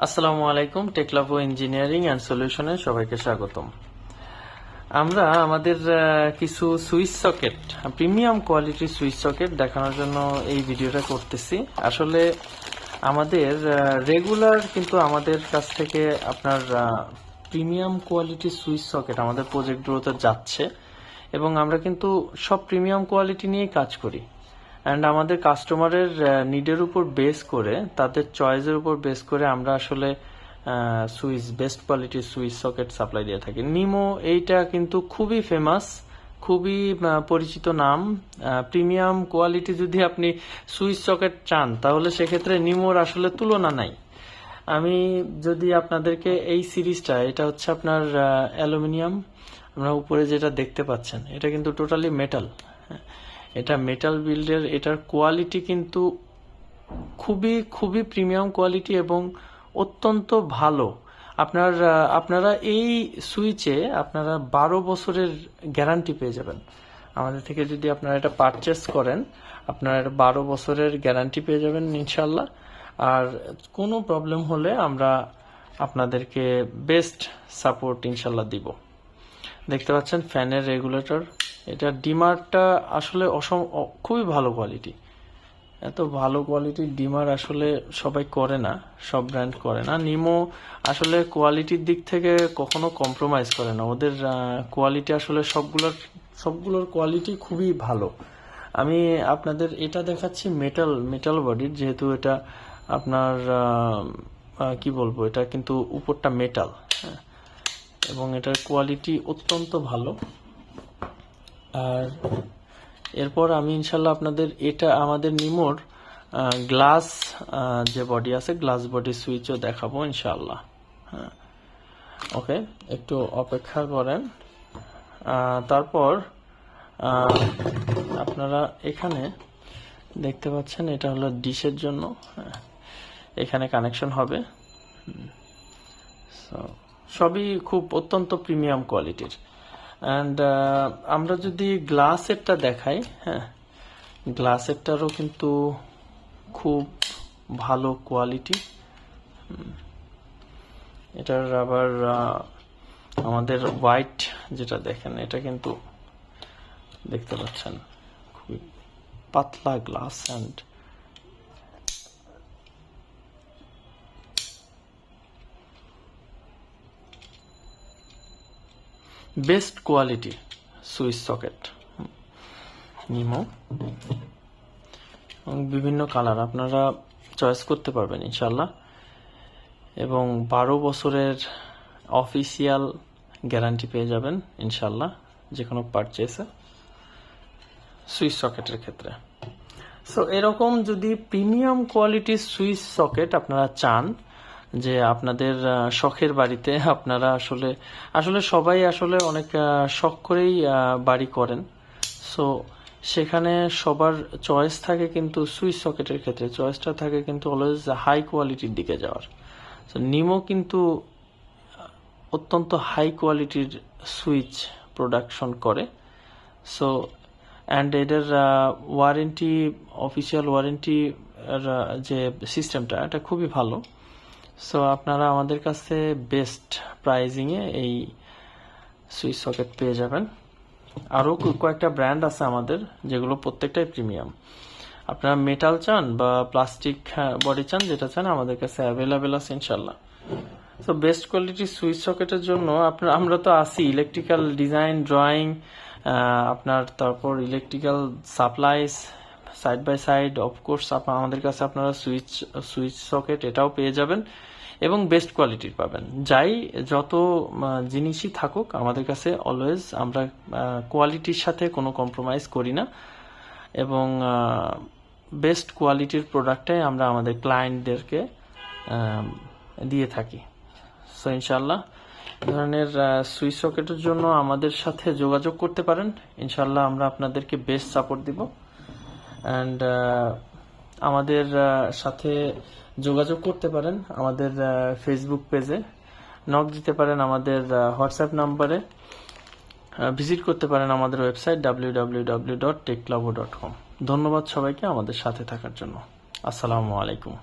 আসসালামু আলাইকুম, টেকলাভো engineering and সলিউশনে সবাইকে স্বাগতম। আমরা আমাদের কিছু সুইচ সকেট, প্রিমিয়াম কোয়ালিটির সুইচ সকেট দেখানোর জন্য এই ভিডিওটা করতেছি। আসলে আমাদের রেগুলার কিন্তু আমাদের কাছ থেকে আপনার প্রিমিয়াম কোয়ালিটির সুইচ সকেট আমাদের প্রজেক্টগুলোতে যাচ্ছে। এবং আমরা কিন্তু সব প্রিমিয়াম কোয়ালিটি নিয়েই কাজ করি। অ্যান্ড আমাদের কাস্টমারের নিডের উপর বেস করে, তাদের চয়েসের উপর বেস করে আমরা আসলে সুইচ বেস্ট কোয়ালিটির সুইচ সকেট সাপ্লাই দিয়ে থাকি। নিমো এইটা কিন্তু খুবই ফেমাস খুবই পরিচিত নাম। প্রিমিয়াম কোয়ালিটি যদি আপনি সুইচ সকেট চান, তাহলে সেক্ষেত্রে নিমোর আসলে তুলনা নাই। আমি যদি আপনাদেরকে এই সিরিজটা, এটা হচ্ছে আপনার অ্যালুমিনিয়াম, আপনারা উপরে যেটা দেখতে পাচ্ছেন, এটা কিন্তু টোটালি মেটাল এটা মেটাল বিল্ডের এটার কোয়ালিটি কিন্তু খুবই খুবই প্রিমিয়াম কোয়ালিটি এবং অত্যন্ত ভালো। আপনার আপনারা এই সুইচে আপনারা বারো বছরের গ্যারান্টি পেয়ে যাবেন। আমাদের থেকে যদি আপনারা এটা পারচেস করেন, আপনারা বারো বছরের গ্যারান্টি পেয়ে যাবেন ইনশাল্লাহ আর কোনো প্রবলেম হলে আমরা আপনাদেরকে বেস্ট সাপোর্ট ইনশাল্লাহ দিব। দেখতে পাচ্ছেন ফ্যানের রেগুলেটর এটা ডিমারটা আসলে অসম খুবই ভালো কোয়ালিটি এত ভালো কোয়ালিটির ডিমার আসলে সবাই করে না, সব ব্র্যান্ড করে না। নিমো আসলে কোয়ালিটির দিক থেকে কখনো কম্প্রোমাইজ করে না। ওদের কোয়ালিটি আসলে সবগুলোর সবগুলোর কোয়ালিটি খুবই ভালো। আমি আপনাদের এটা দেখাচ্ছি মেটাল মেটাল বডির যেহেতু এটা আপনার কি বলব, এটা কিন্তু উপরটা মেটাল এবং এটার কোয়ালিটি অত্যন্ত ভালো। আর এরপর আমি ইনশাল্লাহ আপনাদের এটা আমাদের নিমোর গ্লাস যে বডি আছে গ্লাস বডি সুইচও দেখাবো ইনশাল্লাহ। হ্যাঁ। ওকে একটু অপেক্ষা করেন। তারপর আপনারা এখানে দেখতে পাচ্ছেন এটা হলো ডিশের জন্য। হ্যাঁ, এখানে কানেকশন হবে। সবই খুব অত্যন্ত প্রিমিয়াম কোয়ালিটির। অ্যান্ড আমরা যদি গ্লাসেরটা দেখাই হ্যাঁ গ্লাসেরটারও কিন্তু খুব ভালো কোয়ালিটি এটার আবার আমাদের হোয়াইট যেটা দেখেন, এটা কিন্তু দেখতে পাচ্ছেন, খুবই পাতলা glass and best quality switch socket. নিমো। এবং বিভিন্ন কালার আপনারা চয়েস করতে পারবেন ইনশাল্লাহ এবং বারো বছরের অফিসিয়াল গ্যারান্টি পেয়ে যাবেন ইনশাল্লাহ যে কোনো পারচেসে সুইচ সকেটের ক্ষেত্রে। সো এরকম যদি প্রিমিয়াম কোয়ালিটির সুইচ সকেট আপনারা চান যে আপনাদের শখের বাড়িতে আপনারা আসলে আসলে সবাই আসলে অনেক শখ করেই বাড়ি করেন। সো সেখানে সবার চয়েস থাকে কিন্তু সুইচ সকেটের ক্ষেত্রে। চয়েসটা থাকে কিন্তু অলওয়েজ হাই কোয়ালিটির দিকে যাওয়ার। সো নিমো কিন্তু অত্যন্ত হাই কোয়ালিটির সুইচ প্রোডাকশন করে। সো অ্যান্ড এদের ওয়ারেন্টি অফিসিয়াল ওয়ারেন্টি যে সিস্টেমটা এটা খুবই ভালো। সো আপনারা আমাদের কাছে বেস্ট প্রাইজিংয়ে এই সুইচ সকেট পেয়ে যাবেন। আরও কয়েকটা ব্র্যান্ড আছে আমাদের, যেগুলো প্রত্যেকটাই প্রিমিয়াম আপনারা মেটাল চান বা প্লাস্টিক বডি চান, যেটা চান, আমাদের কাছে অ্যাভেলেবেল আছে ইনশাল্লাহ সো বেস্ট কোয়ালিটির সুইচ সকেটের জন্য আপনার আমরা তো আছি ইলেকট্রিক্যাল ডিজাইন ড্রয়িং আপনার তারপর electrical supplies side by side of course আমাদের কাছে আপনারা সুইচ সুইচ সকেট এটাও পেয়ে যাবেন এবং বেস্ট কোয়ালিটির পাবেন। যাই, যত জিনিসই থাকুক, আমাদের কাছে অলওয়েজ আমরা কোয়ালিটির সাথে কোনো কম্প্রোমাইজ করি না এবং বেস্ট কোয়ালিটির প্রোডাক্টটাই আমরা আমাদের ক্লায়েন্টদেরকে দিয়ে থাকি। সো ইনশাল্লাহ ধরনের সুইচ সকেটের জন্য আমাদের সাথে যোগাযোগ করতে পারেন। ইনশাল্লাহ আমরা আপনাদেরকে বেস্ট সাপোর্ট দিব। অ্যান্ড আমাদের সাথে যোগাযোগ করতে পারেন আমাদের ফেসবুক পেজে নক দিতে পারেন আমাদের হোয়াটসঅ্যাপ নাম্বারে ভিজিট করতে পারেন আমাদের ওয়েবসাইট ডাব্লিউ ধন্যবাদ সবাইকে আমাদের সাথে থাকার জন্য। আসসালামু আলাইকুম।